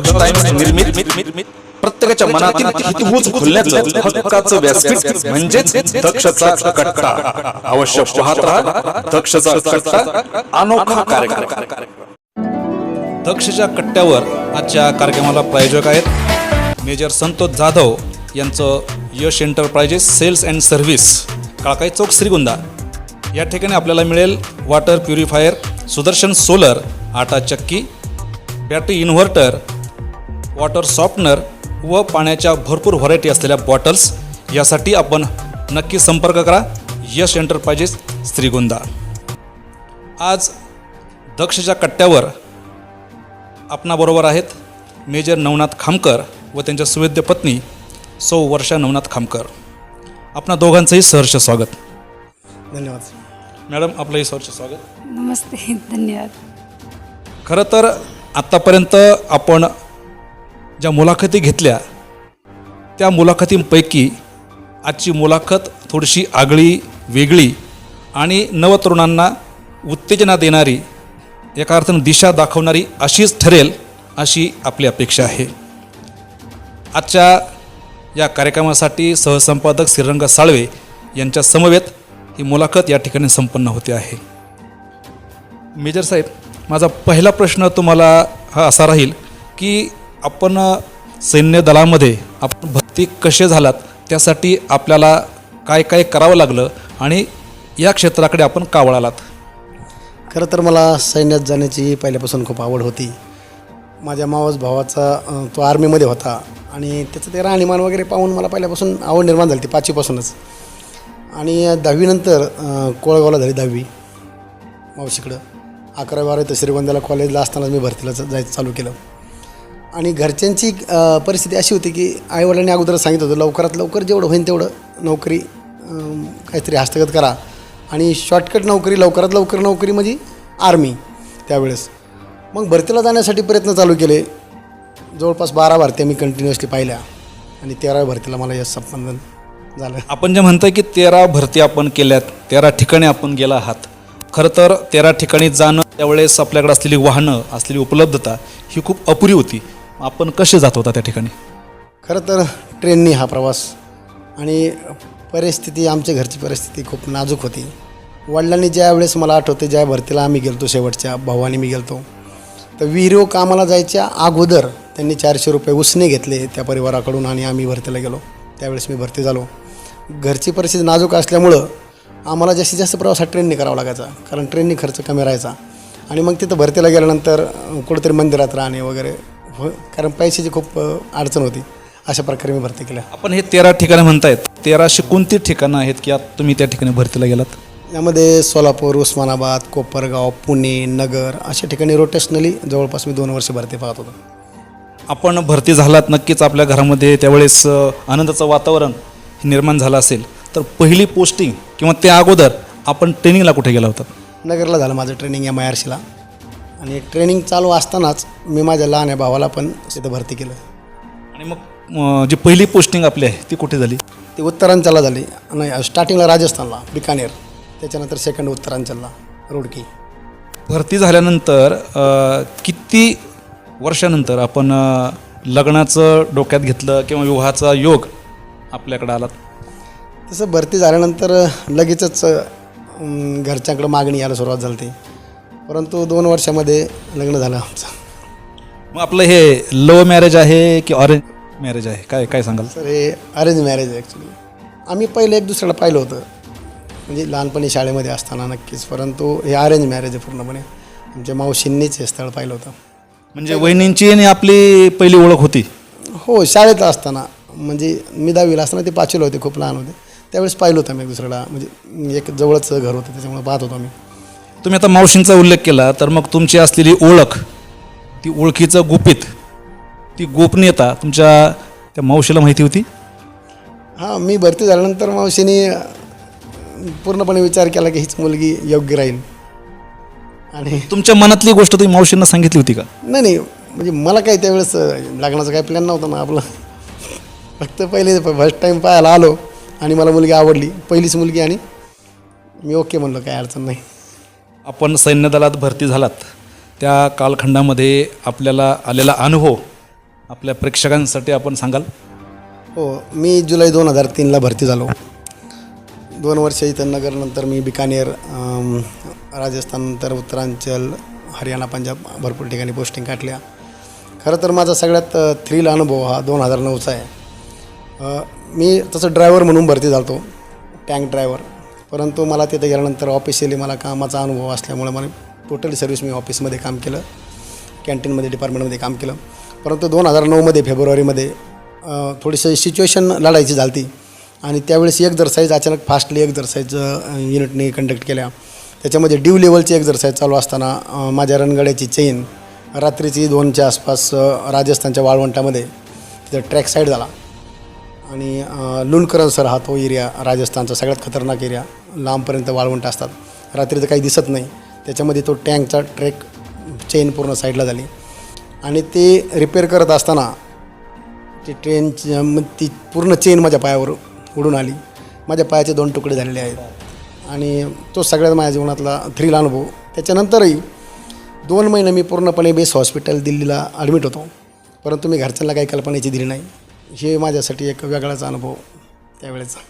Times निर्मित प्रत्येकाच्या मनातील हितगुज खुलण्याचं हक्काचं व्यासपीठ म्हणजेच दक्षचा कट्टा अवश्य पाहत राहा. दक्षचा कट्टा अनोखा कार्यक्रम. दक्षच्या कट्ट्यावर आजच्या कार्यक्रमाला प्रायोजक आहेत मेजर संतोष जाधव यांचं Yash enterprises sales and service काळकाई चौक श्रीगोंदा. या ठिकाणी आपल्याला मिळेल वॉटर प्युरिफायर सुदर्शन सोलर आटा चक्की बॅटरी इन्व्हर्टर वॉटर सॉफ्टनर व पाण्याच्या भरपूर व्हरायटी असलेल्या बॉटल्स यासाठी आपण नक्की संपर्क करा. यश एंटरप्राइजेस श्रीगोंदा. आज दक्षच्या कट्ट्यावर आपणाबरोबर आहेत मेजर नवनाथ खामकर व त्यांच्या सुवेद्य पत्नी सौ वर्षा नवनाथ खामकर. आपणा दोघांचंही सहर्ष स्वागत. धन्यवाद. मॅडम आपलंही सहर्ष स्वागत. नमस्ते धन्यवाद. खरं तर आत्तापर्यंत आपण ज्या मुलाखती घेतल्या त्या मुलाखतींपैकी आजची मुलाखत थोडीशी आगळी वेगळी आणि नवतरुणांना उत्तेजना देणारी एका अर्थानं दिशा दाखवणारी अशीच ठरेल अशी आपली अपेक्षा आहे. आजच्या या कार्यक्रमासाठी सहसंपादक श्रीरंग साळवे यांच्या समवेत ही मुलाखत या ठिकाणी संपन्न होते आहे. मेजर साहेब माझा पहिला प्रश्न तुम्हाला हा असा राहील की आपण सैन्य दलामध्ये आपण भरती कसे झालात त्यासाठी आपल्याला काय काय करावं लागलं आणि या क्षेत्राकडे आपण का वळालात? खरं तर मला सैन्यात जाण्याची पहिल्यापासून खूप आवड होती. माझ्या मावस भावाचा तो आर्मीमध्ये होता आणि त्याचं ते राहणीमान वगैरे पाहून मला पहिल्यापासून आवड निर्माण झाली ती पाचवीपासूनच. आणि दहावीनंतर कोळगावला झाली दहावी मावशीकडं. अकरावी बारावी तर श्रीगोंद्याला कॉलेजला असतानाच मी भरतीला जायचं चालू केलं. आणि घरच्यांची परिस्थिती अशी होती की आईवडिलांनी अगोदर सांगितलं होतं लवकरात लवकर जेवढं होईल तेवढं नोकरी काहीतरी हस्तगत करा. आणि शॉर्टकट नोकरी लवकरात लवकर नोकरी म्हणजे आर्मी त्यावेळेस. मग भरतीला जाण्यासाठी प्रयत्न चालू केले. जवळपास बारा भरत्या मी कंटिन्युअसली पाहिल्या. आणि तेराव्या भरतीला मला यश संपादन झालं. आपण जे म्हणताय की तेरा भरती आपण केल्यात तेरा ठिकाणी आपण गेला आहात. खरं तर तेरा ठिकाणी जाणं त्यावेळेस आपल्याकडे असलेली वाहनं असलेली उपलब्धता ही खूप अपुरी होती. आपण कसे जात होता त्या ठिकाणी? खरं तर ट्रेननी हा प्रवास आणि परिस्थिती आमच्या घरची परिस्थिती खूप नाजूक होती. वडिलांनी ज्या वेळेस मला आठवते ज्या भरतीला आम्ही गेलतो शेवटच्या भावाने मी गेलतो तर विहिरो कामाला जायच्या अगोदर त्यांनी चारशे रुपये उसने घेतले त्या परिवाराकडून आणि आम्ही भरतीला गेलो. त्यावेळेस मी भरती झालो. घरची परिस्थिती नाजूक असल्यामुळं आम्हाला जास्तीत जास्त प्रवास हा ट्रेनने करावा लागायचा कारण ट्रेनने खर्च कमी राहायचा. आणि मग तिथं भरतीला गेल्यानंतर कुठंतरी मंदिरात राहणे वगैरे हो कारण पैशाची खूप अं, अडचण होती. अशा प्रकारे मी भरती केल्या. आपण हे तेरा ठिकाणं म्हणतायत. तेराशे कोणती ठिकाणं आहेत की आत तुम्ही त्या ठिकाणी भरतीला गेलात? यामध्ये सोलापूर उस्मानाबाद कोपरगाव पुणे नगर अशा ठिकाणी रोटेशनली जवळपास मी दोन वर्ष भरती पाहत होतो. आपण भरती झालात नक्कीच आपल्या घरामध्ये त्यावेळेस अ, आनंदाचं वातावरण निर्माण झालं असेल तर पहिली पोस्टिंग किंवा त्या अगोदर आपण ट्रेनिंगला कुठे गेला होता? नगरला झालं माझं ट्रेनिंग एम आय आर सीला आणि ट्रेनिंग चालू असतानाच मी माझ्या लहान भावाला पण तिथं भरती केलं. आणि मग जी पहिली पोस्टिंग आपली आहे ती कुठे झाली? ती उत्तरांचलला झाली. नाही स्टार्टिंगला राजस्थानला बिकानेर. त्याच्यानंतर सेकंड उत्तरांचलला रुडकी. भरती झाल्यानंतर किती वर्षानंतर आपण लग्नाचं डोक्यात घेतलं किंवा विवाहाचा योग आपल्याकडे आलात तसं भरती झाल्यानंतर लगेचच घरच्यांकडं मागणी यायला सुरुवात झाली होती परंतु दोन वर्षामध्ये लग्न झालं आमचं. मग आपलं हे लव्ह मॅरेज आहे की ऑरेंज मॅरेज आहे? काय काय सांगाल? तर हे अरेंज मॅरेज आहे ॲक्च्युली आम्ही पहिले एक दुसऱ्याला पाहिलं होतं. म्हणजे लहानपणी शाळेमध्ये असताना नक्कीच. परंतु हे अरेंज मॅरेज आहे पूर्णपणे. आमच्या मावशींनीच हे स्थळ पाहिलं होतं. म्हणजे वहिनींची आणि आपली पहिली ओळख होती. हो शाळेत असताना. म्हणजे मी दहावीला असताना ते पाचवीला होते खूप लहान होते. त्यावेळेस पाहिलं होतं आम्ही एक दुसऱ्याला. म्हणजे एक जवळच घर होतं त्याच्यामुळे पाहत होतो आम्ही. तुम्ही आता मावशींचा उल्लेख केला तर मग तुमची असलेली ओळख ती ओळखीचं गुपित ती गोपनीयता तुमच्या त्या मावशीला माहिती होती? हां मी भरती झाल्यानंतर मावशीने पूर्णपणे विचार केला की हीच मुलगी योग्य राहील. आणि तुमच्या मनातली गोष्ट तुम्ही मावशींना सांगितली होती का? नाही नाही म्हणजे मला काही त्यावेळेस लग्नाचा काही प्लॅन नव्हता ना आपलं. फक्त पहिले फर्स्ट टाईम पाहायला आलो आणि मला मुलगी आवडली पहिलीच मुलगी आणि मी ओके म्हणलो काही अडचण नाही. आपण सैन्य दलात भरती झालात त्या कालखंडामध्ये आपल्याला आलेला अनुभव आपल्या प्रेक्षकांसाठी आपण सांगाल? हो मी जुलै दोन हजार तीनला भरती झालो. दोन वर्ष इथं नगरनंतर मी बिकानेर राजस्थाननंतर राजस्थान उत्तरांचल हरियाणा पंजाब भरपूर ठिकाणी पोस्टिंग काढल्या. खरं तर माझा सगळ्यात थ्रिल अनुभव हा दोन हजार नऊचा आहे. मी तसं ड्रायव्हर म्हणून भरती झालो टँक ड्रायव्हर परंतु मला तिथे गेल्यानंतर ऑफिशियली मला कामाचा अनुभव असल्यामुळे मला टोटली सर्व्हिस मी ऑफिसमध्ये काम केलं कॅन्टीनमध्ये डिपार्टमेंटमध्ये काम केलं. परंतु दोन हजार नऊमध्ये फेब्रुवारीमध्ये थोडीशी सिच्युएशन लढायची झालती. आणि त्यावेळेस एक्झरसाईज अचानक फास्टली एक्झरसाईज युनिटने कंडक्ट केल्या. त्याच्यामध्ये ड्यू लेवलची एक्झरसाईज चालू असताना माझ्या रणगाड्याची चेन रात्रीची दोनच्या आसपास राजस्थानच्या वाळवंटामध्ये तिथं ट्रॅक साईड झाला. आणि अ, लुणकरण सर हा तो एरिया राजस्थानचा सगळ्यात खतरनाक एरिया. लांबपर्यंत वाळवंट असतात. रात्रीचं काही दिसत नाही. त्याच्यामध्ये तो टँकचा ट्रेक चेन पूर्ण साईडला झाली. आणि ते रिपेअर करत असताना ती ट्रेन ती पूर्ण चेन माझ्या पायावर उडून आली. माझ्या पायाचे दोन तुकडे झालेले आहेत. आणि तो सगळ्यात माझ्या जीवनातला थ्रिल अनुभव. त्याच्यानंतरही दोन महिने मी पूर्णपणे बेस हॉस्पिटल दिल्लीला ॲडमिट होतो. परंतु मी घरच्यांना काही कल्पनेची दिली नाही. हे माझ्यासाठी एक वेगळाच अनुभव त्यावेळेचा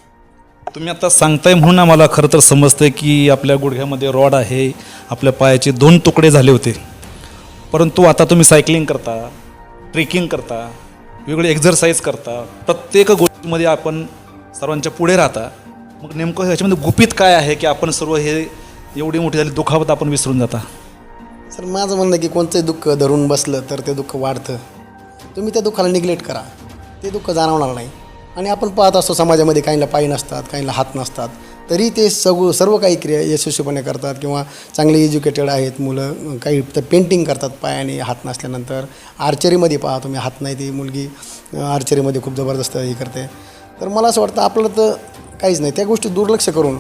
तुम्ही आता सांगताय म्हणून आम्हाला खरं तर समजतंय की आपल्या गुडघ्यामध्ये रॉड आहे आपल्या पायाचे दोन तुकडे झाले होते. परंतु आता तुम्ही सायकलिंग करता ट्रेकिंग करता वेगवेगळे एक्झरसाईज करता प्रत्येक गोष्टीमध्ये आपण सर्वांच्या पुढे राहता. मग नेमकं ह्याच्यामध्ये गुपित काय आहे की आपण सर्व हे एवढी मोठी झाली दुखापत आपण विसरून जाता? सर माझं म्हणणं आहे की कोणतंही दुःख धरून बसलं तर ते दुःख वाढतं. तुम्ही त्या दुःखाला निग्लेक्ट करा. ते दुःख जाणवणार नाही. आणि आपण पाहत असतो समाजामध्ये काहींना पायी नसतात काहींना हात नसतात. तरी ते सगळं सर्व काही क्रिया यशस्वीपणे करतात किंवा चांगले एज्युकेटेड आहेत मुलं काही तर पेंटिंग करतात पायाने हात नसल्यानंतर. आर्चरीमध्ये पहा तुम्ही हात नाही ती मुलगी आर्चरीमध्ये खूप जबरदस्त हे करते. तर मला असं वाटतं आपलं तर काहीच नाही. त्या गोष्टी दुर्लक्ष करून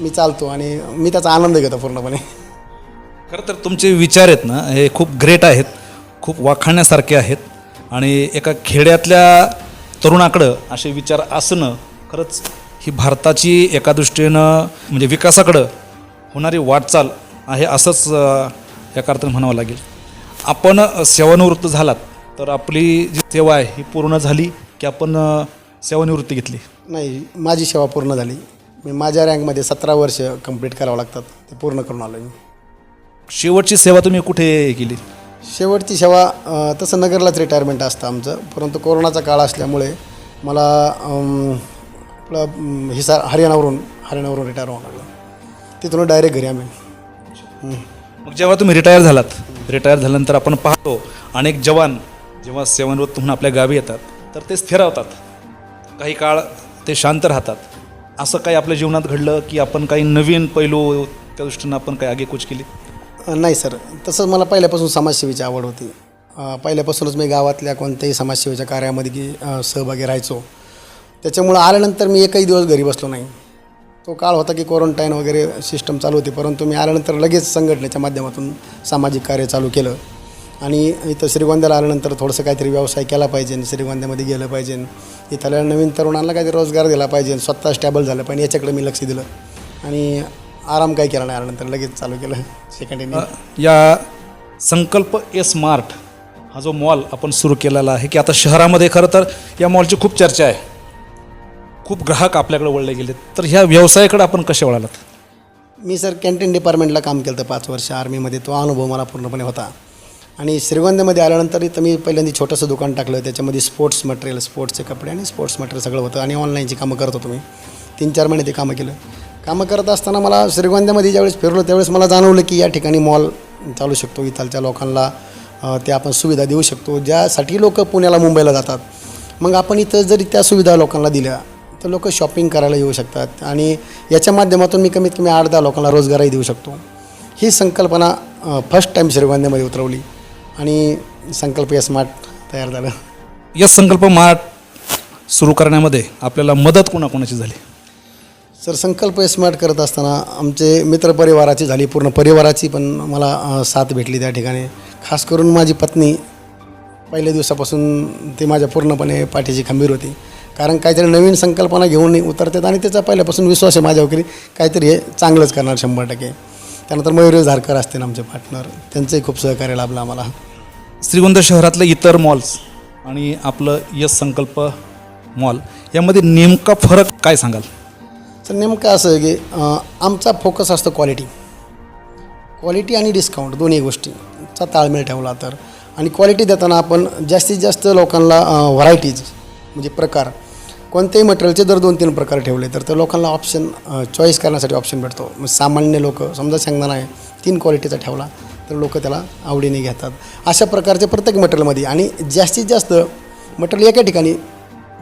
मी चालतो आणि मी त्याचा आनंद घेतो पूर्णपणे. खरं तर तुमचे विचार आहेत ना हे खूप ग्रेट आहेत. खूप वाखाण्यासारखे आहेत. आणि एका खेड्यातल्या तरुणाकडं असे विचार असणं खरंच ही भारताची एका दृष्टीनं म्हणजे विकासाकडं होणारी वाटचाल आहे असंच एका अर्थानं म्हणावं लागेल. आपण सेवानिवृत्त झालात तर आपली जी सेवा आहे ही पूर्ण झाली की आपण सेवानिवृत्ती घेतली? नाही माझी सेवा पूर्ण झाली. मी माझ्या रँकमध्ये सतरा वर्ष कंप्लीट करावं लागतात ते पूर्ण करून आलो मी. शेवटची सेवा तुम्ही कुठे केली? शेवटची सेवा तसं नगरलाच रिटायरमेंट असतं आमचं. परंतु कोरोनाचा काळ असल्यामुळे मला आपलं हिसार हरियाणावरून हरियाणावरून रिटायर व्हावं लागलं. तिथून डायरेक्ट घरी आम्ही. मग जेव्हा तुम्ही रिटायर झालात रिटायर झाल्यानंतर आपण पाहतो अनेक जवान जेव्हा सेवानिवृत्त म्हणून आपल्या गावी येतात तर ते स्थिरावतात काही काळ ते शांत राहतात. असं काही आपल्या जीवनात घडलं की आपण काही नवीन पैलू त्या दृष्टीनं आपण काही आगेकूच केली? नाही सर. तसंच मला पहिल्यापासून समाजसेवेची आवड होती. पहिल्यापासूनच मी गावातल्या कोणत्याही समाजसेवेच्या कार्यामध्ये की सहभागी राहायचो. त्याच्यामुळं आल्यानंतर मी एकही दिवस घरी बसलो नाही. तो काळ होता की क्वारंटाईन वगैरे सिस्टम चालू होती परंतु मी आल्यानंतर लगेच संघटनेच्या माध्यमातून सामाजिक कार्य चालू केलं. आणि इथं श्रीगोंद्याला आल्यानंतर थोडंसं काहीतरी व्यवसाय केला पाहिजे श्रीगोंद्यामध्ये गेलं पाहिजे. इथल्या नवीन तरुणांना काहीतरी रोजगार दिला पाहिजे स्वतः स्टॅबल झालं पाहिजे याच्याकडे मी लक्ष दिलं. आणि आराम काही केला नाही आल्यानंतर लगेच चालू केलं. सेकंड इनिंग या संकल्प ए स्मार्ट हा जो मॉल आपण सुरू केलेला आहे की आता शहरामध्ये खरं तर या मॉलची खूप चर्चा आहे. खूप ग्राहक आपल्याकडे वळले गेले. तर ह्या व्यवसायाकडे आपण कसे वळालात? मी सर कॅन्टीन डिपार्टमेंटला काम केलं होतं पाच वर्ष. आर्मीमध्ये तो अनुभव मला पूर्णपणे होता. आणि श्रीगोंद्यामध्ये आल्यानंतर इथं मी पहिल्यांदा छोटंसं दुकान टाकलं त्याच्यामध्ये स्पोर्ट्स मटेरियल स्पोर्ट्सचे कपडे आणि स्पोर्ट्स मटेरियल सगळं होतं. आणि ऑनलाईनची कामं करत होतो मी. तीन चार महिने ते कामं केलं. कामं करत असताना मला श्रीगोंद्यामध्ये ज्यावेळेस फिरलो त्यावेळेस मला जाणवलं की या ठिकाणी मॉल चालू शकतो इथलच्या लोकांना ते आपण सुविधा देऊ शकतो ज्यासाठी लोक पुण्याला मुंबईला जातात. मग आपण इथं जरी त्या सुविधा लोकांना दिल्या तर लोक शॉपिंग करायला येऊ शकतात आणि याच्या माध्यमातून मी कमीत कमी आठ दहा लोकांना रोजगारही देऊ शकतो. ही संकल्पना फर्स्ट टाईम श्रीगोंद्यामध्ये उतरवली आणि संकल्प या स्मार्ट तयार झालं. या संकल्प मार्ट सुरू करण्यामध्ये आपल्याला मदत कोणाकोणाची झाली? सर संकल्प स्मार्ट करत असताना आमचे मित्रपरिवाराची झाली पूर्ण परिवाराची पण मला साथ भेटली त्या ठिकाणी. खास करून माझी पत्नी पहिल्या दिवसापासून ती माझ्या पूर्णपणे पाठीची खंबीर होती. कारण काहीतरी नवीन संकल्पना घेऊन उतरतात आणि त्याचा पहिल्यापासून विश्वास आहे माझ्यावर वगैरे काहीतरी हे चांगलंच करणार शंभर टक्के. त्यानंतर मयुरेश धारकर असतील आमचे पार्टनर त्यांचंही खूप सहकार्य लाभलं आम्हाला. श्रीगोंदा शहरातले इतर मॉल्स आणि आपलं यश संकल्प मॉल यामध्ये नेमका फरक काय सांगाल? तर नेमकं असं आहे की आमचा फोकस असतो क्वालिटी क्वालिटी आणि डिस्काउंट दोन्ही गोष्टीचा ताळमेळ ठेवला तर. आणि क्वालिटी देताना आपण जास्तीत जास्त लोकांना व्हरायटीज म्हणजे प्रकार कोणत्याही मटेरियलचे जर दोन तीन प्रकार ठेवले तर त्या लोकांना ऑप्शन चॉईस करण्यासाठी ऑप्शन भेटतो. मग सामान्य लोक समजा शेंगदाणा आहे तीन क्वालिटीचा ठेवला तर लोक त्याला आवडीने घेतात. अशा प्रकारचे प्रत्येक मटेरियलमध्ये आणि जास्तीत जास्त मटेरियल एका ठिकाणी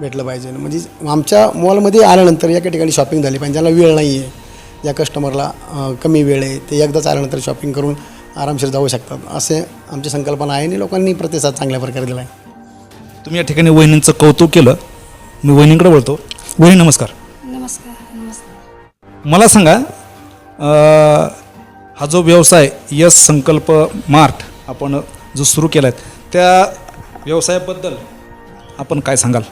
भेटलं पाहिजे. म्हणजे आमच्या मॉलमध्ये आल्यानंतर एका ठिकाणी शॉपिंग झाली पाहिजे ज्याला वेळ नाही आहे ज्या कस्टमरला कमी वेळ आहे ते एकदाच आल्यानंतर शॉपिंग करून आरामशीर जाऊ शकतात. असे आमची संकल्पना आहे आणि लोकांनी प्रतिसाद चांगल्या प्रकारे दिला आहे तुम्ही या ठिकाणी वहिनींचं कौतुक केलं. मी वहिनींकडे बोलतो वहिनी नमस्कार. नमस्कार नमस्कार. मला सांगा अं, हा जो व्यवसाय यश संकल्प मार्ट आपण जो सुरू केला आहे त्या व्यवसायाबद्दल आपण काय सांगाल?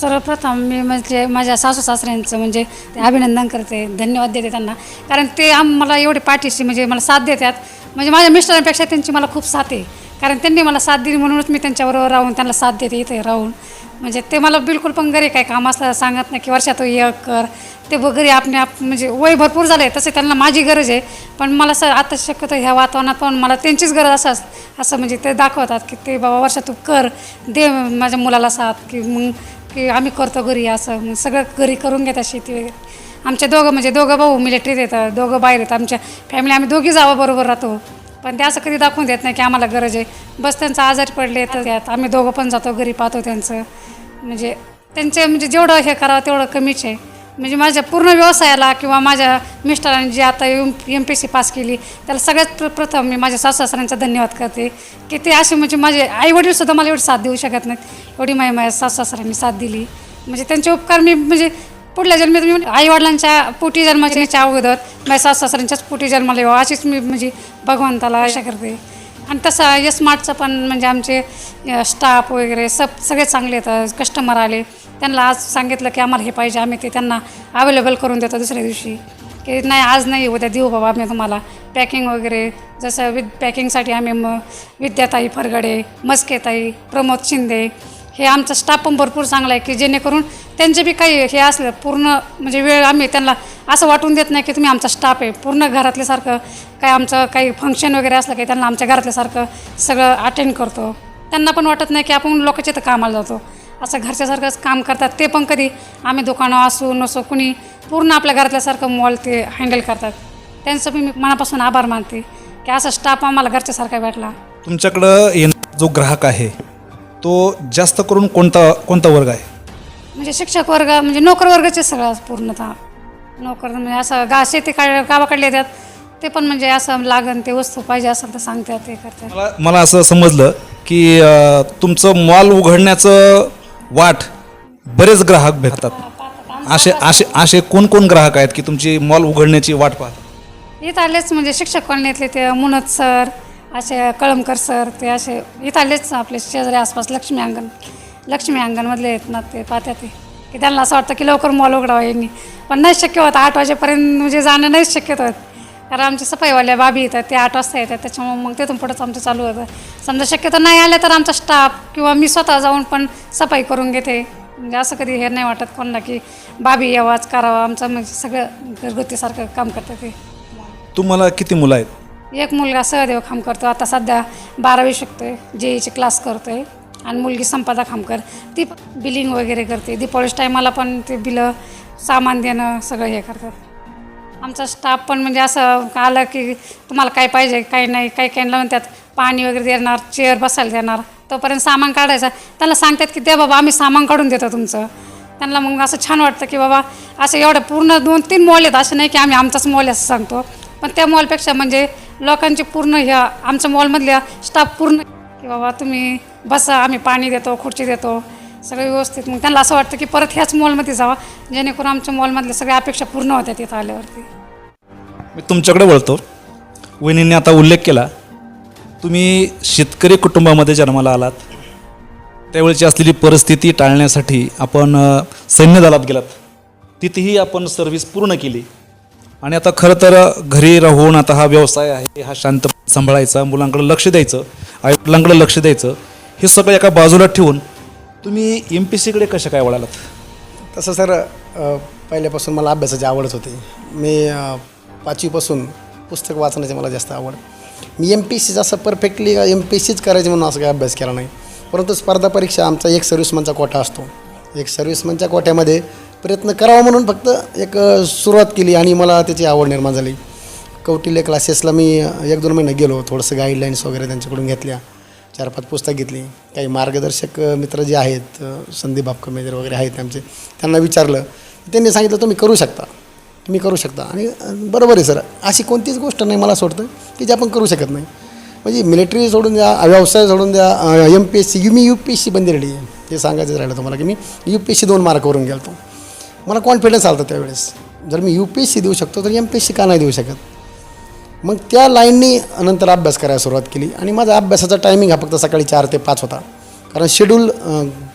सर्वप्रथम मी म्हणजे माझ्या सासू सासऱ्यांचं म्हणजे ते अभिनंदन करते धन्यवाद देते त्यांना. कारण ते आम मला एवढे पाठीशी म्हणजे मला साथ देतात. म्हणजे माझ्या मिस्टरांपेक्षा त्यांची मला खूप साथ आहे. कारण त्यांनी मला साथ दिली म्हणूनच मी त्यांच्याबरोबर राहून त्यांना साथ देते इथे राहून. म्हणजे ते मला बिलकुल पण घरी काय काम असलं सांगत नाही की वर्षात ये कर. ते ब- घरी आपणे आप म्हणजे वय भरपूर झालं आहे तसे त्यांना माझी गरज आहे. पण मला असं आता शक्यतो ह्या वातावरणात पण मला त्यांचीच गरज असं असं म्हणजे ते दाखवतात की ते बाबा वर्षात तू कर दे माझ्या मुलाला साथ की मग की आम्ही करतो घरी असं. मग सगळं घरी करून घेतात शेती वगैरे. आमच्या दोघं म्हणजे दोघं भाऊ मिलिटरीत येतात दोघं बाहेर येतात. आमच्या फॅमिली आम्ही दोघी जावं बरोबर राहतो. पण ते असं कधी दाखवून देत नाही की आम्हाला गरज आहे. बस त्यांचं आजारी पडले तर त्यात आम्ही दोघं पण जातो घरी पाहतो त्यांचं. म्हणजे त्यांचे म्हणजे जेवढं हे करावं तेवढं कमीच आहे. म्हणजे माझ्या पूर्ण व्यवसायाला किंवा माझ्या मिस्टरांनी जी आता M M P C pass केली त्याला सगळ्यात प्र प्रथम मी माझ्या सासू सासऱ्यांचा धन्यवाद करते. की ते असे म्हणजे माझे आईवडीलसुद्धा मला एवढी साथ देऊ शकत नाहीत. एवढी माझ्या माझ्या सासू सासऱ्यांनी साथ दिली. म्हणजे त्यांचे उपकार मी म्हणजे पुढल्या जन्मात मी आईवडिलांच्या पोटी जन्माच्या अगोदर माझ्या सास सासऱ्यांच्याच पोटी जन्माला यावं अशीच मी म्हणजे भगवंताला आशा करते. आणि तसं यस स्मार्टचं पण म्हणजे आमचे स्टाफ वगैरे सब सगळे चांगले येतात कस्टमर आले. त्यांना आज सांगितलं की आम्हाला हे पाहिजे आम्ही ते त्यांना अवेलेबल करून देतो दुसऱ्या दिवशी. की नाही आज नाही उद्या देऊ बाबा आम्ही तुम्हाला. पॅकिंग वगैरे जसं विद पॅकिंगसाठी आम्ही मग विद्याताई फरगडे मस्केताई प्रमोद शिंदे हे आमचा स्टाफ पण भरपूर चांगला आहे की जेणेकरून त्यांचे बी काही हे असलं पूर्ण म्हणजे वेळ आम्ही त्यांना असं वाटून देत नाही की तुम्ही आमचा स्टाफ आहे. पूर्ण घरातल्यासारखं काय आमचं काही फंक्शन वगैरे असलं काही त्यांना आमच्या घरातल्यासारखं सगळं अटेंड करतो. त्यांना पण वाटत नाही की आपण लोकांच्या इथं कामाला जातो. असं घरच्यासारखंच काम करतात. ते पण कधी आम्ही दुकानं असू नसो कुणी पूर्ण आपल्या घरातल्यासारखं मॉल ते हँडल करतात. त्यांचं बी मी मनापासून आभार मानते की असा स्टाफ आम्हाला घरच्यासारखा भेटला. तुमच्याकडं जो ग्राहक आहे तो जास्त करून कोणता कोणता वर्ग आहे? म्हणजे शिक्षक वर्ग म्हणजे नोकर वर्गाचे सगळं पूर्णतः. नोकर म्हणजे असं गा शेती काढ गावाकडले येतात ते पण म्हणजे असं लागन ते वस्तू पाहिजे असेल तर सांगतात ते करतात. मला मला असं समजलं की अं, तुमचं मॉल उघडण्याचं वाट बरेच ग्राहक भेटतात. असे असे असे कोण कोण ग्राहक आहेत की तुमची मॉल उघडण्याची वाट पाहतात? इथं आलेच म्हणजे शिक्षक कॉलनीतले ते मुनत सर असे कळमकर सर ते असे इथं आलेच आपले शेजारी आसपास लक्ष्मी अंगण लक्ष्मी अंगणमधले आहेत ना ते पाहतात ते. की त्यांना असं वाटतं की लवकर मॉल उघडावा यांनी. पण नाही शक्य होतं आठ वाजेपर्यंत म्हणजे जाणं नाहीच शक्यत होत. कारण आमचे सफाईवाल्या बाबी येतात ते आठ वाजता येतात त्याच्यामुळे मग तिथून पुढंच आमचं चालू होतं. समजा शक्यतो नाही आलं तर आमचा स्टाफ किंवा मी स्वतः जाऊन पण सफाई करून घेते. म्हणजे असं कधी हे नाही वाटत कोणाला की बाबी यावाच करावा आमचं म्हणजे सगळं घरगुतीसारखं काम करतं ते. तुम्हाला किती मुलं आहेत? एक मुलगा सहदेव खाम करतो आता सध्या बारावी शिकतोय जेईचे क्लास करतोय. आणि मुलगी संपदा खामकर. ती बिलिंग वगैरे करते. दीपावळीच्या टायमाला पण ते बिलं सामान देणं सगळं हे करतात. आमचा स्टाफ पण म्हणजे असं आलं की तुम्हाला काय पाहिजे काही नाही काही काही म्हणतात. पाणी वगैरे देणार चेअर बसायला देणार. तोपर्यंत सामान काढायचं. त्यांना सांगतात की द्या बाबा आम्ही सामान काढून देतो तुमचं. त्यांना मग असं छान वाटतं की बाबा असं एवढं पूर्ण दोन तीन मॉल आहेत. असं नाही की आम्ही आमचाच मॉल असं सांगतो. पण त्या मॉलपेक्षा म्हणजे लोकांची पूर्ण ह्या आमच्या मॉलमधल्या स्टाफ पूर्ण की बाबा तुम्ही बसा आम्ही पाणी देतो खुर्ची देतो सगळं व्यवस्थित. मग त्यांना असं वाटतं की परत ह्याच मॉलमध्ये जावा जेणेकरून आमच्या मॉलमधल्या सगळ्या अपेक्षा पूर्ण होत्या तिथं आल्यावरती. मी तुमच्याकडे वळतो. वहिनींनी आता उल्लेख केला. तुम्ही शेतकरी कुटुंबामध्ये जन्माला आलात. त्यावेळची असलेली परिस्थिती टाळण्यासाठी आपण सैन्य दलात गेलात. तिथेही आपण सर्व्हिस पूर्ण केली. आणि आता खरं तर घरी राहून आता हा व्यवसाय आहे हा शांत सांभाळायचा मुलांकडे लक्ष द्यायचं आईवडिलांकडे लक्ष द्यायचं हे सगळं एका बाजूला ठेवून तुम्ही एम पी सीकडे कसं काय वळालात? तसं सर पहिल्यापासून मला अभ्यासाची आवडच होती. मी पाचवीपासून पुस्तक वाचण्याची मला जास्त आवड. मी एम पी सी असं परफेक्टली एम पी सीच करायची म्हणून असं काही अभ्यास केला नाही. परंतु स्पर्धा परीक्षा आमचा एक सर्व्हिसमनचा कोटा असतो. एक सर्व्हिसमनच्या कोट्यामध्ये प्रयत्न करावा म्हणून फक्त एक सुरुवात केली आणि मला त्याची आवड निर्माण झाली. कौटिल्य क्लासेसला मी एक दोन महिने गेलो. थोडंसं गाईडलाईन्स वगैरे त्यांच्याकडून घेतल्या. चार पाच पुस्तक घेतली. काही मार्गदर्शक मित्र जे आहेत संदीप बापकर मेजर वगैरे आहेत आमचे त्यांना विचारलं. त्यांनी सांगितलं तुम्ही करू शकता. तुम्ही करू शकता. आणि बरोबर आहे सर. अशी कोणतीच गोष्ट नाही मला सोडतं की जे आपण करू शकत नाही. म्हणजे मिलिटरी सोडून द्या व्यवसाय सोडून द्या एम पी एस सी मी यू पी एस सी बंदी रेडी आहे. हे सांगायचं राहिलं तुम्हाला की मी यू पी एस सी दोन मार्कवरून गेलो मला कॉन्फिडन्स आला होता त्यावेळेस. जर मी यू पी एस सी देऊ शकतो तर एम पी एस सी का नाही देऊ शकत? मग त्या लाईननी नंतर अभ्यास करायला सुरुवात केली आणि माझा अभ्यासाचा टायमिंग हा फक्त सकाळी चार ते पाच होता. कारण शेड्यूल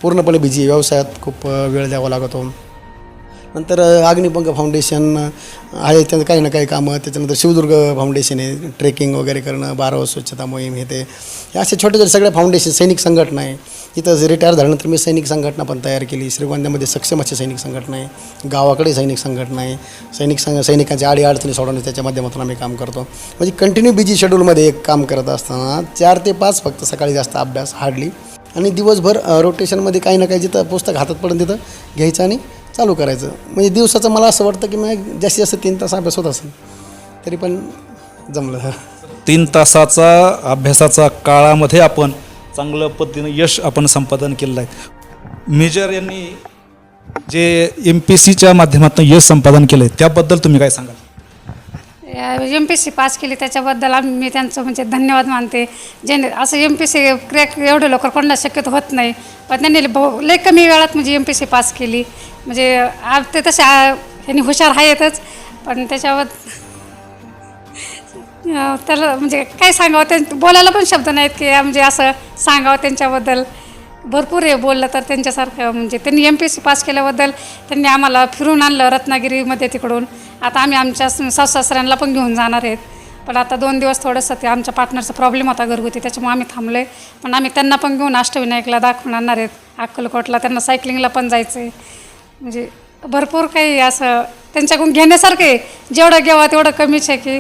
पूर्णपणे बिझी आहे. व्यवसायात खूप वेळ द्यावा लागतो. नंतर अग्निपंख फाउंडेशन आहे. त्यांचं काही ना काही कामं. त्याच्यानंतर शिवदुर्ग फाउंडेशन आहे. ट्रेकिंग वगैरे करणं बाराव स्वच्छता मोहीम हे ते. हे असे छोटे छोटे सगळे फाउंडेशन सैनिक संघटना आहे. तिथं रिटायर झाल्यानंतर मी सैनिक संघटना पण तयार केली. श्रीगोंद्यामध्ये सक्षम अशी सैनिक संघटना आहे. गावाकडे सैनिक संघटना आहे. सैनिक संघ सैनिकांच्या आडी अडचणी त्याच्या माध्यमातून आम्ही काम करतो. म्हणजे कंटिन्यू बिझी शेड्यूलमध्ये एक काम करत असताना चार ते पाच फक्त सकाळी जास्त अभ्यास हार्डली. आणि दिवसभर रोटेशनमध्ये काही ना काही जिथं पुस्तक हातात पडून तिथं घ्यायचं आणि चालू करायचं. म्हणजे दिवसाचं मला असं वाटतं की मी जास्तीत जास्त तीन तास अभ्यास होत असेल. तरी पण जमलं. तीन तासाचा अभ्यासाचा काळामध्ये आपण चांगल्या पद्धतीनं यश आपण संपादन केलेलं आहे. मेजर यांनी जे एम पी सीच्या माध्यमातून यश संपादन केलं आहे त्याबद्दल तुम्ही काय सांगाल? एम पी सी पास केली त्याच्याबद्दल आम्ही मी त्यांचं म्हणजे धन्यवाद मानते. ज्याने असं एम पी सी क्रॅक एवढं लवकर कोणाला शक्यतो होत नाही पण त्यांनी बहु लय कमी वेळात म्हणजे एम पी सी पास केली. म्हणजे आ- ते तसे आ- यांनी हुशार आहेतच पण त्याच्यावर अं, त्याला म्हणजे काय सांगावं त्यां बोलायला पण शब्द नाहीत की म्हणजे असं सांगावं त्यांच्याबद्दल. भरपूर आहे बोललं तर त्यांच्यासारखं म्हणजे त्यांनी M P S C pass केल्याबद्दल त्यांनी आम्हाला फिरून आणलं रत्नागिरीमध्ये तिकडून. आता आम्ही आमच्या सासऱ्यांना पण घेऊन जाणार आहेत. पण आता दोन दिवस थोडंसं ते आमच्या पार्टनरचा प्रॉब्लेम होता घरगुती त्याच्यामुळे आम्ही थांबलो आहे पण आम्ही त्यांना पण घेऊन अष्टविनायकला दाखवून आणणार आहेत. अक्कलकोटला त्यांना सायकलिंगला पण जायचं आहे म्हणजे भरपूर काही असं त्यांच्याकडून घेण्यासारखं आहे. जेवढं घ्यावं तेवढं कमीच आहे की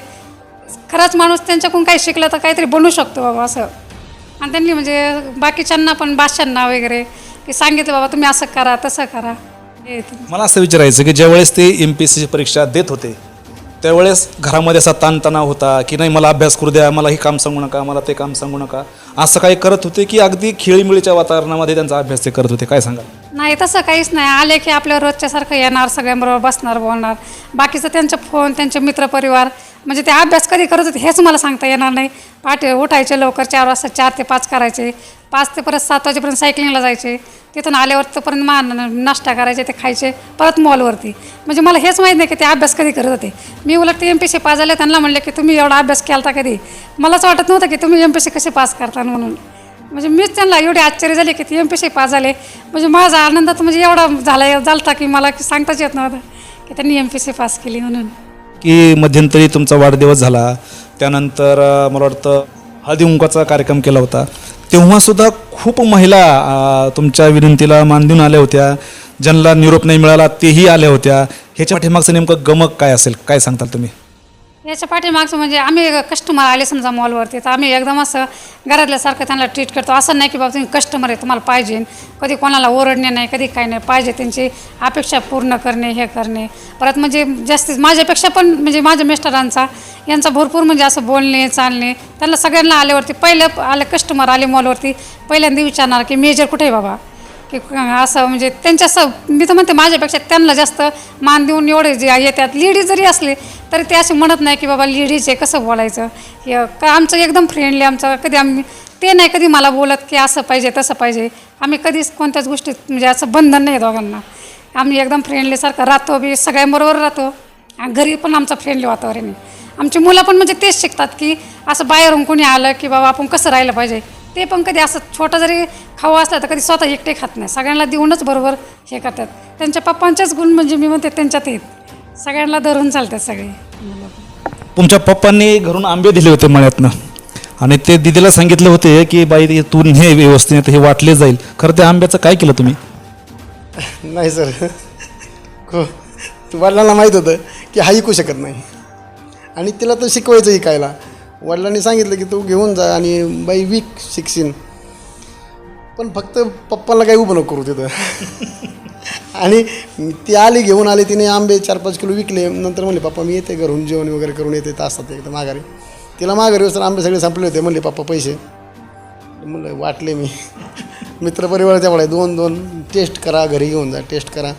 खरंच माणूस त्यांच्याकडून काही शिकलं तर काहीतरी बनू शकतो बाबा असं. आणि त्यांनी म्हणजे बाकीच्यांना पण बादशांना वगैरे की सांगितलं बाबा तुम्ही असं करा तसं करा. हे ते. मला असं विचारायचं की ज्यावेळेस ते एम पी सीची परीक्षा देत होते त्यावेळेस घरामध्ये असा ताणतणाव होता की नाही मला अभ्यास करू द्या मला हे काम सांगू नका मला ते काम सांगू नका. असं काही करत होते की अगदी खेळीमिळीच्या वातावरणामध्ये त्यांचा अभ्यास ते करत होते? काय सांगा नाही तसं काहीच नाही. आले की आपल्या रोजच्यासारखं येणार सगळ्यांबरोबर बसणार बोलणार. बाकीचं त्यांचे फोन त्यांचे मित्रपरिवार म्हणजे ते अभ्यास कधी करत होते हेच मला सांगता येणार नाही. पाठ उठायचे लवकर चार वाजता चार ते पाच करायचे. पाच ते परत सात वाजेपर्यंत सायकलिंगला जायचे. तिथून आल्यावर तोपर्यंत मा नाश्ता करायचे ते खायचे परत मॉलवरती म्हणजे मला हेच माहीत नाही की ते अभ्यास कधी करत होते. मी उलट ते एम पी सी पास झाले त्यांना म्हणले की तुम्ही एवढा अभ्यास केला कधी? मलाच वाटत नव्हतं की तुम्ही एम पी सी कसे पास करता. म्हणून. म्हणजे मीच त्यांना एवढे आश्चर्य झाले की ते एम पी सी पास झाले. म्हणजे माझा आनंदात म्हणजे एवढा झाला झालता की मला सांगताच येत नव्हतं की त्यांनी एम पी सी पास केली म्हणून. की मध्यंतरी तुमचा वाढदिवस झाला. त्यानंतर मला वाटतं हळदी कार्यक्रम केला होता. तेव्हासुद्धा खूप महिला तुमच्या विनंतीला मान देऊन आल्या होत्या. ज्यांना निरोप नाही मिळाला तेही आल्या होत्या. ह्याच्या पाठीमागचं नेमकं गमक काय असेल? काय सांगताल तुम्ही? याच्या पाठीमागचं म्हणजे आम्ही कस्टमर आले समजा मॉलवरती तर आम्ही एकदम असं घरातल्यासारखं त्यांना ट्रीट करतो. असं नाही की बाबा तुम्ही कस्टमर आहे तुम्हाला पाहिजे. कधी कोणाला ओरडणे नाही कधी काय नाही. पाहिजे त्यांची अपेक्षा पूर्ण करणे हे करणे. परत म्हणजे जास्तीत माझ्यापेक्षा पण म्हणजे माझ्या मिस्टरांचा यांचा भरपूर म्हणजे असं बोलणे चालणे. त्यांना सगळ्यांना आल्यावरती पहिलं आले कस्टमर आले मॉलवरती पहिल्यांदा विचारणार की मेजर कुठे आहे बाबा? की असं म्हणजे त्यांच्या स मी तर म्हणते माझ्यापेक्षा त्यांना जास्त मान देऊन एवढे जे येतात लेडीज जरी असले तरी ते असे म्हणत नाही की बाबा लेडीज आहे कसं बोलायचं? हे का आमचं एकदम फ्रेंडली आमचं कधी आम्ही ते नाही कधी मला बोलत की असं पाहिजे तसं पाहिजे. आम्ही कधीच कोणत्याच गोष्टीत म्हणजे असं बंधन नाही दोघांना. आम्ही एकदम फ्रेंडलीसारखं राहतो बी सगळ्यांबरोबर राहतो. आणि घरी पण आमचं फ्रेंडली वातावरण आहे. आमची मुलं पण म्हणजे तेच शिकतात की असं बाहेरून कोणी आलं की बाबा आपण कसं राहिलं पाहिजे? ते पण कधी असं छोटं जरी खावं असलं तर कधी स्वतः एकटे खात नाही. सगळ्यांना देऊनच बरोबर हे करतात. त्यांच्या पप्पांचेच गुण म्हणजे मी म्हणते त्यांच्यात आहेत सगळ्यांना धरून चालतात सगळे. तुमच्या पप्पांनी घरून आंबे दिले होते मळ्यातनं. आणि ते दिदीला सांगितले होते की बाई ते तू हे व्यवस्थित हे वाटले जाईल. खरं त्या आंब्याचं काय केलं तुम्ही? नाही सर. वडिलांना माहीत होतं की हा ऐकू शकत नाही. आणि तिला तर शिकवायचं ऐकायला वडिलांनी सांगितलं की तू घेऊन जा आणि बाई वीक शिकशीन पण फक्त पप्पाला काही उभं नको करू तिथं. आणि ती आली घेऊन आली तिने आंबे चार पाच किलो विकले. नंतर म्हणले पप्पा मी येते घरून जेवण वगैरे करून येते. तासात एकदम माघारी. तिला माघारी असताना आंबे सगळे संपले होते. म्हणले पप्पा पैसे. म्हणलं वाटले मी. मित्रपरिवार त्यामुळे दोन दोन टेस्ट करा घरी घेऊन जा टेस्ट करा.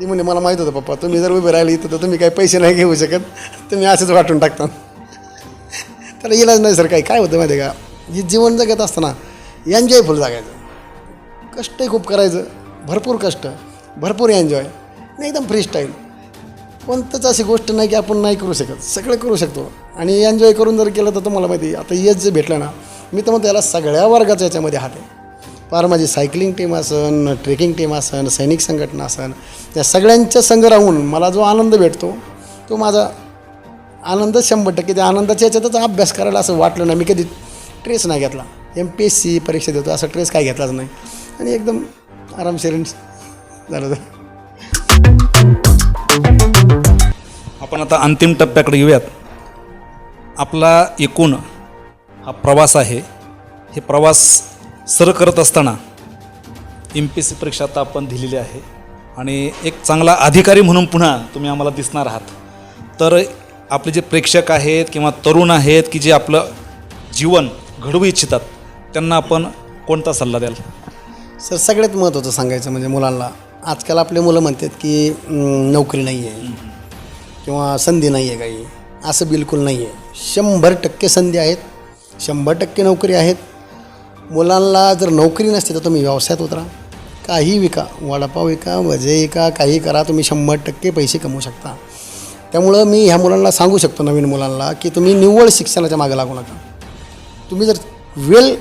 ती म्हणजे मला माहीत होतं पप्पा तुम्ही जर उभे राहिले इथं तर तुम्ही काही पैसे नाही घेऊ शकत. तुम्ही असेच वाटून टाकता. त्याला इलाज नाही सर काही. काय होतं माहिती आहे का? हे जीवन जगत असताना एन्जॉयफुल जगायचं. कष्टही खूप करायचं. भरपूर कष्ट भरपूर एन्जॉय एकदम फ्री स्टाईल कोणतंच अशी गोष्ट नाही की आपण नाही करू शकत. सगळं करू शकतो. आणि एन्जॉय करून जर केलं तर तुम्हाला माहिती आहे, आता येच जे भेटलं ना मी तर म्हणतो याला सगळ्या वर्गाचा याच्यामध्ये हात आहे. फार माझी सायकलिंग टीम असन ट्रेकिंग टीम असन सैनिक संघटना असन त्या सगळ्यांच्या संघ राहून मला जो आनंद भेटतो तो माझा आनंद शंभर टक्के. त्या आनंदाच्या याच्यातच अभ्यास करायला असं वाटलं नाही. मी कधी ट्रेस नाही घेतला. एम पी एस सी परीक्षा देतो असा ट्रेस काय घेतलाच नाही. आणि एकदम आरामशीर झालं. आपण आता अंतिम टप्प्याकडे येऊयात. आपला एकूण हा प्रवास आहे. हे प्रवास सर करत असताना एम पी सी परीक्षा आता आपण दिलेली आहे. आणि एक चांगला अधिकारी म्हणून पुन्हा तुम्ही आम्हाला दिसणार आहात. तर आपले जे प्रेक्षक आहेत किंवा तरुण आहेत की जे आपलं जीवन घडवू इच्छितात त्यांना आपण कोणता सल्ला द्याल? सर सगळ्यात महत्त्वाचं सांगायचं म्हणजे मुलांना आजकाल आपले मुलं म्हणतात की "अं, नोकरी नाही आहे किंवा संधी नाही आहे काही असं बिलकुल नाही आहे शंभर टक्के संधी आहेत शंभर टक्के नोकरी आहेत. मुलांना जर नोकरी नसते तर तुम्ही व्यवसायात उतरा. काही विका वडापाव विका भजे विका काही करा तुम्ही शंभर टक्के पैसे कमवू शकता. त्यामुळं मी ह्या मुलांना सांगू शकतो नवीन मुलांना की तुम्ही निव्वळ शिक्षणाच्या मागे लागू नका. तुम्ही जर वेल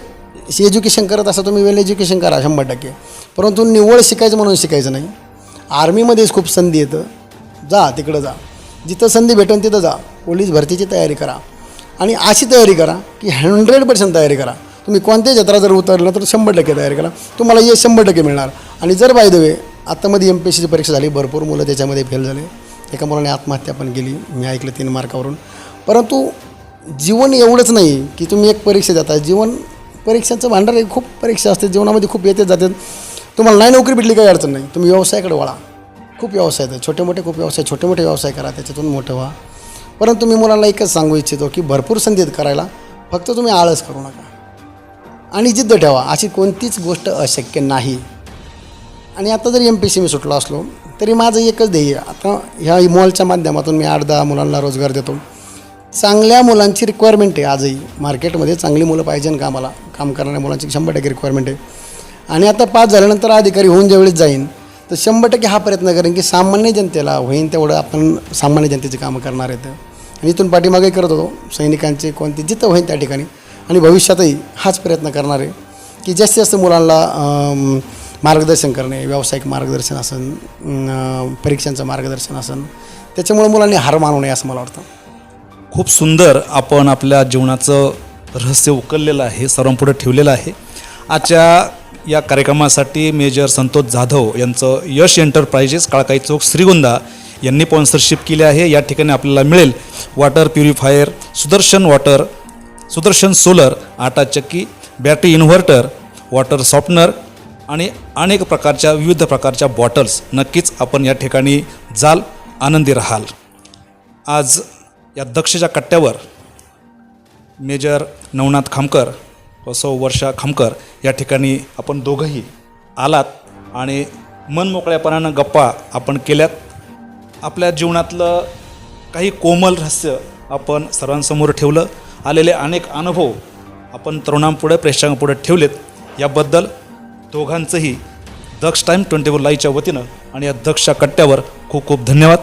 एज्युकेशन करत असा तुम्ही वेल एज्युकेशन करा शंभर टक्के. परंतु निव्वळ शिकायचं म्हणून शिकायचं नाही. आर्मीमध्येच खूप संधी येतं. जा तिकडं जा. जिथं संधी भेटेल तिथं जा. पोलीस भरतीची तयारी करा. आणि अशी तयारी करा की हंड्रेड पर्सेंट तयारी करा. तुम्ही कोणत्याही क्षेत्रात जर उतरलं तर शंभर टक्के तयारी करा. तुम्हाला ये शंभर टक्के मिळणार. आणि जर बाय द वे आत्तामध्ये एम पी एस सीची परीक्षा झाली भरपूर मुलं त्याच्यामध्ये फेल झाले. एका मुलाने आत्महत्या पण केली मी ऐकलं तीन मार्कावरून. परंतु जीवन एवढंच नाही की तुम्ही एक परीक्षा देता. जीवन परीक्षांचं भांडार आहे खूप परीक्षा असते जीवनामध्ये खूप येते जातात. तुम्हाला नाही नोकरी भेटली काही अडचण नाही. तुम्ही व्यवसायाकडे वळा. खूप व्यवसाय आहेत. छोटे मोठे खूप व्यवसाय छोटे मोठे व्यवसाय करा त्याच्यातून मोठं व्हा. परंतु मी मुलांना एकच सांगू इच्छितो की भरपूर संधी करायला. फक्त तुम्ही आळस करू नका. आणि जिद्द ठेवा. अशी कोणतीच गोष्ट अशक्य नाही. आणि आता जरी एम पी सी मी सुटलो असलो तरी माझं एकच ध्येय आता ह्या मॉलच्या माध्यमातून मी आठ दहा मुलांना रोजगार देतो. चांगल्या मुलांची रिक्वायरमेंट आहे आजही. मार्केटमध्ये चांगली मुलं पाहिजे ना कामाला काम करणाऱ्या मुलांची शंभर टक्के रिक्वायरमेंट आहे. आणि आता पास झाल्यानंतर अधिकारी होऊन ज्यावेळेस जाईन तर शंभर टक्के हा प्रयत्न करेन की सामान्य जनतेला होईन तेवढं आपण सामान्य जनतेची कामं करणार आहेत. आणि इथून पाठीमागे करत होतो सैनिकांचे कोणते जिथं होईन त्या ठिकाणी. आणि भविष्यातही हाच प्रयत्न करणार आहे की जास्तीत जास्त मुलांना मार्गदर्शन करणे व्यावसायिक मार्गदर्शन असन परीक्षांचं मार्गदर्शन असन त्याच्यामुळे मुलांनी हार मानू नये असं मला वाटतं. खूप सुंदर आपण आपल्या जीवनाचं रहस्य उकललेलं आहे सर्वांपुढे ठेवलेलं आहे. आजच्या या कार्यक्रमासाठी मेजर संतोष जाधव यांचं यश एंटरप्राइजेस काळकाई चौक श्रीगोंदा यांनी स्पॉन्सरशिप केली आहे. या ठिकाणी आपल्याला मिळेल water purifier Sudarshan water Sudarshan solar आटा चक्की बॅटरी इन्व्हर्टर वॉटर सॉफ्टनर आणि अनेक प्रकारच्या विविध प्रकारच्या बॉटल्स नक्कीच आपण या ठिकाणी जाल आनंदी राहाल. आज या दक्षच्या कट्ट्यावर मेजर नवनाथ खामकर व सौ वर्षा खामकर या ठिकाणी आपण दोघंही आलात आणि मनमोकळ्यापणानं गप्पा आपण केल्यात. आपल्या जीवनातलं काही कोमल रहस्य आपण सर्वांसमोर ठेवलं. आलेले अनेक अनुभव आपण तरुणांपुढे प्रेक्षकांपुढे ठेवलेत. याबद्दल दोघांचंही दक्ष टाईम ट्वेंटी फोर लाईव्हच्या वतीनं आणि या दक्षच्या कट्ट्यावर खूप खूप धन्यवाद.